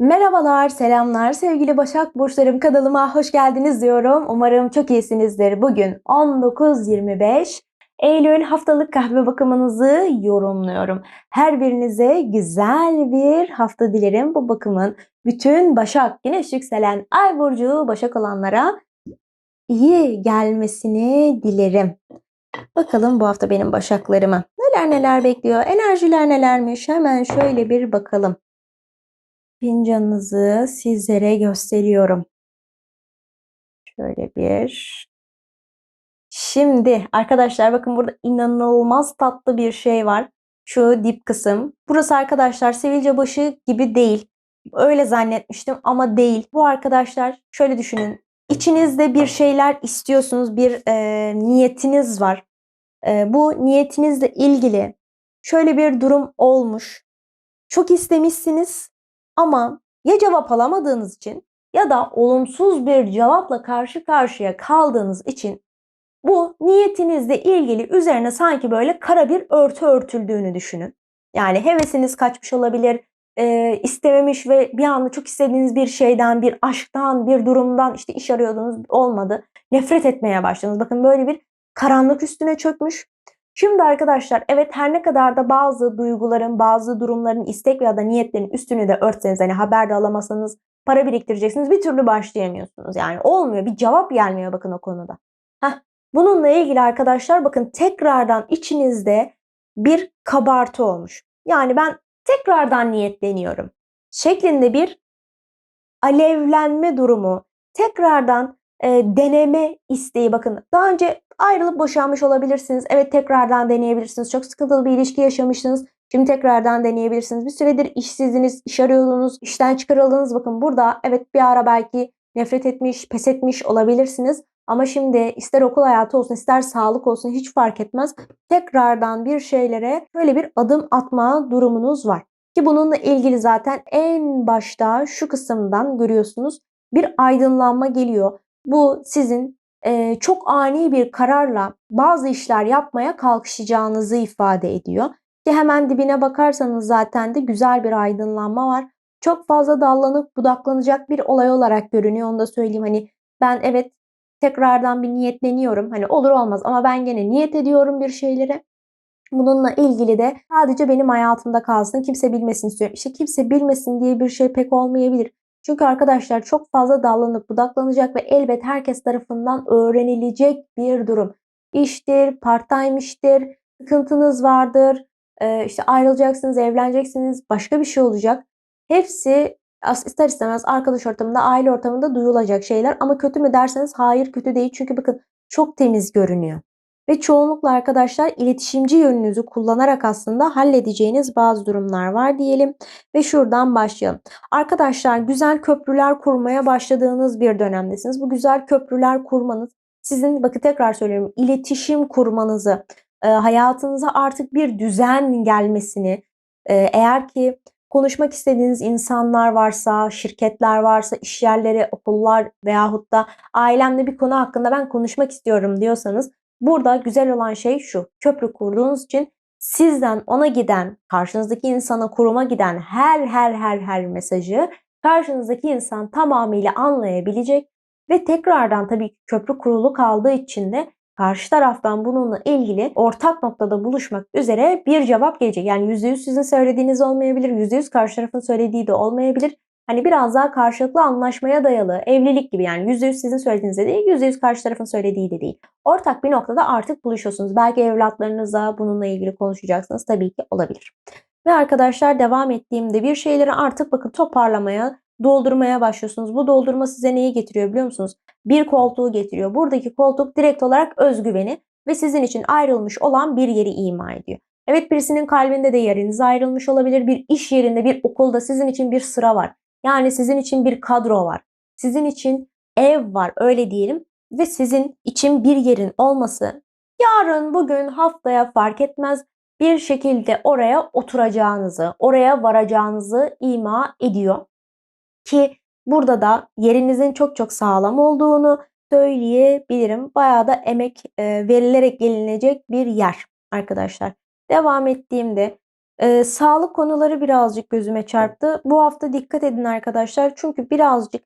Merhabalar, selamlar sevgili Başak Burçlarım kanalıma hoş geldiniz diyorum. Umarım çok iyisinizdir. Bugün 19-25 Eylül haftalık kahve bakımınızı yorumluyorum. Her birinize güzel bir hafta dilerim. Bu bakımın bütün Başak, Güneş yükselen Ay Burcu Başak olanlara iyi gelmesini dilerim. Bakalım bu hafta benim Başaklarıma neler neler bekliyor, enerjiler nelermiş hemen şöyle bir bakalım. Fincanınızı sizlere gösteriyorum. Şöyle bir. Şimdi arkadaşlar bakın burada inanılmaz tatlı bir şey var. Şu dip kısım. Burası arkadaşlar sivilce başı gibi değil. Öyle zannetmiştim ama değil. Bu arkadaşlar şöyle düşünün. İçinizde bir şeyler istiyorsunuz. Bir e, niyetiniz var. E, bu niyetinizle ilgili şöyle bir durum olmuş. Çok istemişsiniz ama ya cevap alamadığınız için ya da olumsuz bir cevapla karşı karşıya kaldığınız için bu niyetinizle ilgili üzerine sanki böyle kara bir örtü örtüldüğünü düşünün. Yani hevesiniz kaçmış olabilir, e, istememiş ve bir anda çok istediğiniz bir şeyden, bir aşktan, bir durumdan işte iş arıyordunuz olmadı. Nefret etmeye başladınız. Bakın böyle bir karanlık üstüne çökmüş. Şimdi arkadaşlar evet her ne kadar da bazı duyguların, bazı durumların istek ya da niyetlerin üstünü de örtseniz hani haber de alamasanız para biriktireceksiniz bir türlü başlayamıyorsunuz. Yani olmuyor bir cevap gelmiyor bakın o konuda. Heh, bununla ilgili arkadaşlar bakın tekrardan içinizde bir kabartı olmuş. Yani ben tekrardan niyetleniyorum şeklinde bir alevlenme durumu, tekrardan e, deneme isteği bakın. Daha önce ayrılıp boşanmış olabilirsiniz. Evet tekrardan deneyebilirsiniz. Çok sıkıntılı bir ilişki yaşamışsınız. Şimdi tekrardan deneyebilirsiniz. Bir süredir işsizdiniz, iş arıyordunuz, işten çıkarıldınız. Bakın burada evet bir ara belki nefret etmiş, pes etmiş olabilirsiniz. Ama şimdi ister okul hayatı olsun, ister sağlık olsun hiç fark etmez. Tekrardan bir şeylere böyle bir adım atma durumunuz var. Ki bununla ilgili zaten en başta şu kısımdan görüyorsunuz bir aydınlanma geliyor. Bu sizin e, çok ani bir kararla bazı işler yapmaya kalkışacağınızı ifade ediyor. Ki hemen dibine bakarsanız zaten de güzel bir aydınlanma var. Çok fazla dallanıp budaklanacak bir olay olarak görünüyor. Onu da söyleyeyim. Hani ben evet tekrardan bir niyetleniyorum. Hani olur olmaz ama ben gene niyet ediyorum bir şeylere. Bununla ilgili de sadece benim hayatımda kalsın. Kimse bilmesin istiyorum. İşte kimse bilmesin diye bir şey pek olmayabilir. Çünkü arkadaşlar çok fazla dallanıp budaklanacak ve elbet herkes tarafından öğrenilecek bir durum. İştir, part-time iştir, sıkıntınız vardır, işte ayrılacaksınız, evleneceksiniz, başka bir şey olacak. Hepsi ister istemez arkadaş ortamında, aile ortamında duyulacak şeyler ama kötü mü derseniz hayır kötü değil. Çünkü bakın çok temiz görünüyor. Ve çoğunlukla arkadaşlar iletişimci yönünüzü kullanarak aslında halledeceğiniz bazı durumlar var diyelim. Ve şuradan başlayalım. Arkadaşlar güzel köprüler kurmaya başladığınız bir dönemdesiniz. Bu güzel köprüler kurmanız sizin bakın tekrar söylüyorum iletişim kurmanızı, e, hayatınıza artık bir düzen gelmesini, e, eğer ki konuşmak istediğiniz insanlar varsa, şirketler varsa, iş yerleri, okullar veyahut da ailemde bir konu hakkında ben konuşmak istiyorum diyorsanız Burada güzel olan şey şu. Köprü kurduğunuz için sizden ona giden, karşınızdaki insana kuruma giden her her her her mesajı karşınızdaki insan tamamıyla anlayabilecek ve tekrardan tabii köprü kurulu kaldığı için de karşı taraftan bununla ilgili ortak noktada buluşmak üzere bir cevap gelecek. Yani %100 sizin söylediğiniz olmayabilir, %100 karşı tarafın söylediği de olmayabilir. Hani biraz daha karşılıklı anlaşmaya dayalı, evlilik gibi yani %100 sizin söylediğiniz de değil, %100 karşı tarafın söylediği de değil. Ortak bir noktada artık buluşuyorsunuz. Belki evlatlarınızla bununla ilgili konuşacaksınız. Tabii ki olabilir. Ve arkadaşlar devam ettiğimde bir şeyleri artık bakın toparlamaya, doldurmaya başlıyorsunuz. Bu doldurma size neyi getiriyor biliyor musunuz? Bir koltuğu getiriyor. Buradaki koltuk direkt olarak özgüveni ve sizin için ayrılmış olan bir yeri ima ediyor. Evet birisinin kalbinde de yeriniz ayrılmış olabilir. Bir iş yerinde, bir okulda sizin için bir sıra var. Yani sizin için bir kadro var. Sizin için ev var öyle diyelim ve sizin için bir yerin olması yarın bugün haftaya fark etmez bir şekilde oraya oturacağınızı, oraya varacağınızı ima ediyor. Ki burada da yerinizin çok çok sağlam olduğunu söyleyebilirim. Bayağı da emek verilerek gelinecek bir yer arkadaşlar. Devam ettiğimde Eee, sağlık konuları birazcık gözüme çarptı. Bu hafta dikkat edin arkadaşlar çünkü birazcık,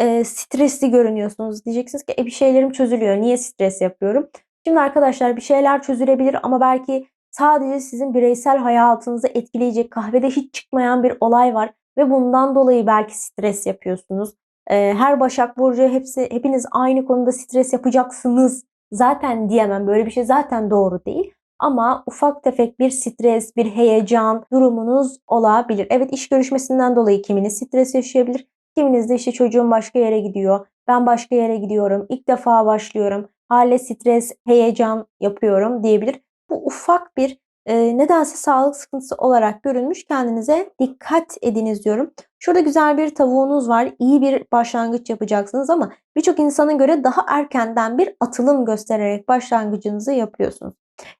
eee, stresli görünüyorsunuz. Diyeceksiniz ki, "E, bir şeylerim çözülüyor, niye stres yapıyorum?" Şimdi arkadaşlar bir şeyler çözülebilir ama belki sadece sizin bireysel hayatınızı etkileyecek, kahvede hiç çıkmayan bir olay var ve bundan dolayı belki stres yapıyorsunuz. Eee, her Başak Burcu hepsi hepiniz aynı konuda stres yapacaksınız zaten diyemem. Böyle bir şey zaten doğru değil ama ufak tefek bir stres, bir heyecan durumunuz olabilir. Evet, iş görüşmesinden dolayı kiminiz stres yaşayabilir, kiminiz de işte çocuğum başka yere gidiyor, ben başka yere gidiyorum, ilk defa başlıyorum, hâlâ stres, heyecan yapıyorum diyebilir. Bu ufak bir, eee, nedense sağlık sıkıntısı olarak görünmüş. Kendinize dikkat ediniz diyorum. Şurada güzel bir tavuğunuz var. İyi bir başlangıç yapacaksınız ama birçok insana göre daha erkenden bir atılım göstererek başlangıcınızı yapıyorsunuz.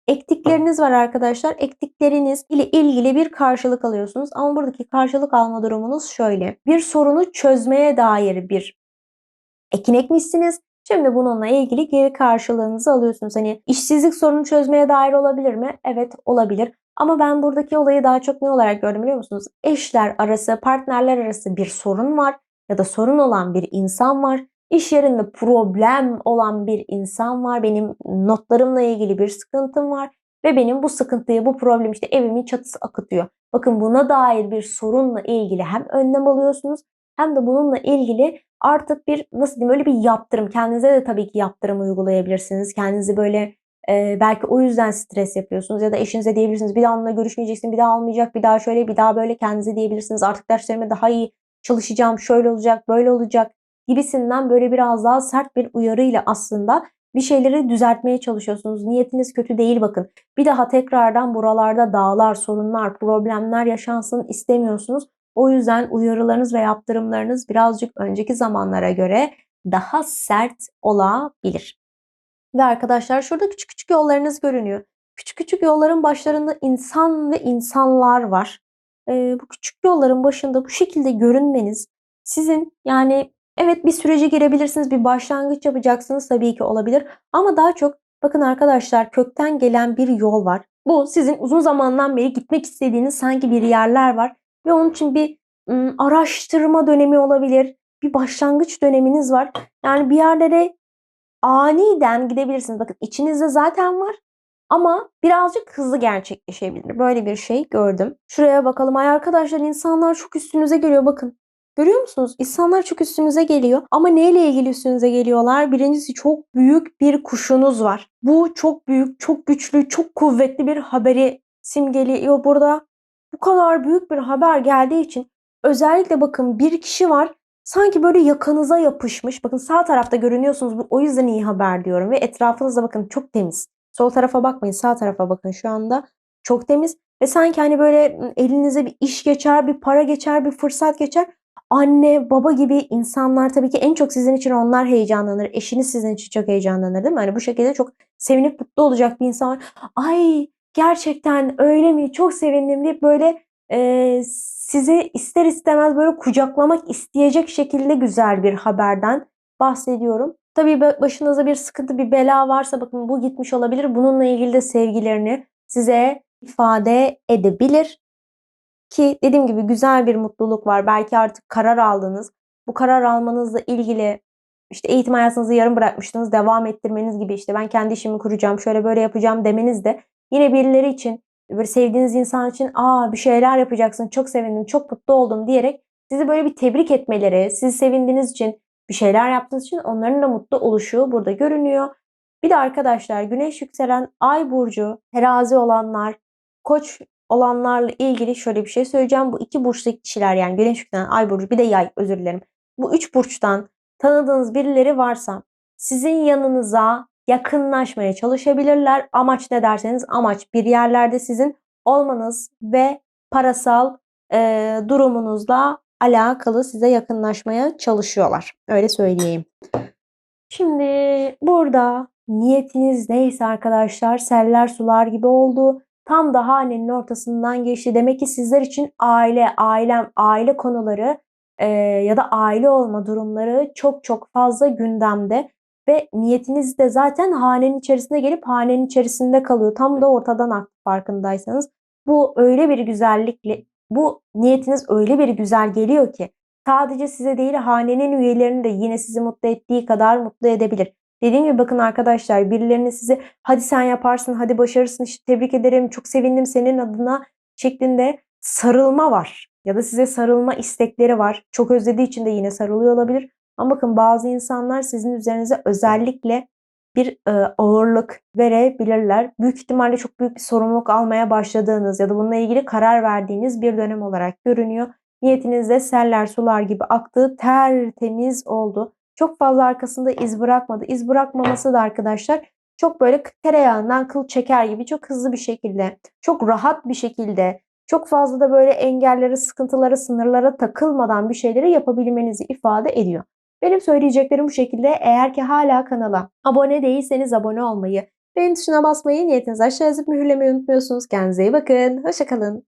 Ektikleriniz var arkadaşlar. Ektikleriniz ile ilgili bir karşılık alıyorsunuz ama buradaki karşılık alma durumunuz şöyle. Bir sorunu çözmeye dair bir ekin ekmişsiniz. Şimdi bununla ilgili geri karşılığınızı alıyorsunuz. Hani işsizlik sorunu çözmeye dair olabilir mi? Evet, olabilir. Ama ben buradaki olayı daha çok ne olarak gördüm biliyor musunuz? Eşler arası, partnerler arası bir sorun var ya da sorun olan bir insan var. İş yerinde problem olan bir insan var. Benim notlarımla ilgili bir sıkıntım var ve benim bu sıkıntıyı, bu problem işte evimin çatısı akıtıyor. Bakın buna dair bir sorunla ilgili hem önlem alıyorsunuz hem de bununla ilgili artık bir nasıl diyeyim öyle bir yaptırım. Kendinize de tabii ki yaptırım uygulayabilirsiniz. Kendinizi böyle Eee, belki o yüzden stres yapıyorsunuz ya da eşinize diyebilirsiniz. Bir daha onunla görüşmeyeceksin, bir daha olmayacak, bir daha şöyle, bir daha böyle kendinize diyebilirsiniz. Artık derslerime daha iyi çalışacağım, şöyle olacak, böyle olacak gibisinden böyle biraz daha sert bir uyarıyla aslında bir şeyleri düzeltmeye çalışıyorsunuz. Niyetiniz kötü değil bakın. Bir daha tekrardan buralarda dağlar, sorunlar, problemler yaşansın istemiyorsunuz. O yüzden uyarılarınız ve yaptırımlarınız birazcık önceki zamanlara göre daha sert olabilir. Ve arkadaşlar şurada küçük küçük yollarınız görünüyor. Küçük küçük yolların başlarında insan ve insanlar var. Eee, bu küçük yolların başında bu şekilde görünmeniz sizin yani evet bir sürece girebilirsiniz, bir başlangıç yapacaksınız tabii ki olabilir ama daha çok bakın arkadaşlar kökten gelen bir yol var. Bu sizin uzun zamandan beri gitmek istediğiniz sanki bir yerler var ve onun için bir ım, araştırma dönemi olabilir, bir başlangıç döneminiz var. Yani bir yerlere aniden gidebilirsiniz. Bakın içinizde zaten var ama birazcık hızlı gerçekleşebilir. Böyle bir şey gördüm. Şuraya bakalım. Ay arkadaşlar insanlar çok üstünüze geliyor bakın. Görüyor musunuz? İnsanlar çok üstünüze geliyor. Ama neyle ilgili üstünüze geliyorlar? Birincisi çok büyük bir kuşunuz var. Bu çok büyük, çok güçlü, çok kuvvetli bir haberi simgeliyor burada. Bu kadar büyük bir haber geldiği için özellikle bakın bir kişi var sanki böyle yakanıza yapışmış. Bakın sağ tarafta görünüyorsunuz. Bu o yüzden iyi haber diyorum ve etrafınızda bakın çok temiz. Sol tarafa bakmayın, sağ tarafa bakın şu anda. Çok temiz ve sanki hani böyle elinize bir iş geçer, bir para geçer, bir fırsat geçer. Anne, baba gibi insanlar tabii ki en çok sizin için onlar heyecanlanır. Eşiniz sizin için çok heyecanlanır değil mi? Hani bu şekilde çok sevinip mutlu olacak bir insan. Ay gerçekten öyle mi? Çok sevindim deyip böyle e, sizi ister istemez böyle kucaklamak isteyecek şekilde güzel bir haberden bahsediyorum. Tabii başınızda bir sıkıntı, bir bela varsa bakın bu gitmiş olabilir. Bununla ilgili de sevgilerini size ifade edebilir. Ki dediğim gibi güzel bir mutluluk var. Belki artık karar aldınız. Bu karar almanızla ilgili işte eğitim hayatınızı yarım bırakmıştınız. Devam ettirmeniz gibi işte ben kendi işimi kuracağım, şöyle böyle yapacağım demeniz de yine birileri için böyle sevdiğiniz insan için aa bir şeyler yapacaksın, çok sevindim, çok mutlu oldum diyerek sizi böyle bir tebrik etmeleri, sizi sevindiğiniz için, bir şeyler yaptığınız için onların da mutlu oluşu burada görünüyor. Bir de arkadaşlar güneş yükselen ay burcu, terazi olanlar, koç olanlarla ilgili şöyle bir şey söyleyeceğim. Bu iki burçtaki kişiler yani güneş yükselen ay burcu bir de yay özür dilerim. Bu üç burçtan tanıdığınız birileri varsa sizin yanınıza yakınlaşmaya çalışabilirler. Amaç ne derseniz amaç bir yerlerde sizin olmanız ve parasal e, durumunuzla alakalı size yakınlaşmaya çalışıyorlar. Öyle söyleyeyim. Şimdi burada niyetiniz neyse arkadaşlar seller sular gibi oldu. Tam da hanenin ortasından geçti. Demek ki sizler için aile, ailem, aile konuları e, ya da aile olma durumları çok çok fazla gündemde ve niyetiniz de zaten hanenin içerisine gelip hanenin içerisinde kalıyor. Tam da ortadan aktı farkındaysanız. Bu öyle bir güzellikle, bu niyetiniz öyle bir güzel geliyor ki sadece size değil hanenin üyelerini de yine sizi mutlu ettiği kadar mutlu edebilir. Dediğim gibi bakın arkadaşlar birilerinin sizi hadi sen yaparsın, hadi başarırsın, işte tebrik ederim, çok sevindim senin adına şeklinde sarılma var. Ya da size sarılma istekleri var. Çok özlediği için de yine sarılıyor olabilir. Ama bakın bazı insanlar sizin üzerinize özellikle bir e, ağırlık verebilirler. Büyük ihtimalle çok büyük bir sorumluluk almaya başladığınız ya da bununla ilgili karar verdiğiniz bir dönem olarak görünüyor. Niyetinizde seller sular gibi aktığı tertemiz oldu. Çok fazla arkasında iz bırakmadı. İz bırakmaması da arkadaşlar çok böyle tereyağından kıl çeker gibi çok hızlı bir şekilde, çok rahat bir şekilde, çok fazla da böyle engellere, sıkıntılara, sınırlara takılmadan bir şeyleri yapabilmenizi ifade ediyor. Benim söyleyeceklerim bu şekilde. Eğer ki hala kanala abone değilseniz abone olmayı, beğen tuşuna basmayı, niyetinizi aşağı yazıp mühürlemeyi unutmuyorsunuz. Kendinize iyi bakın. Hoşçakalın.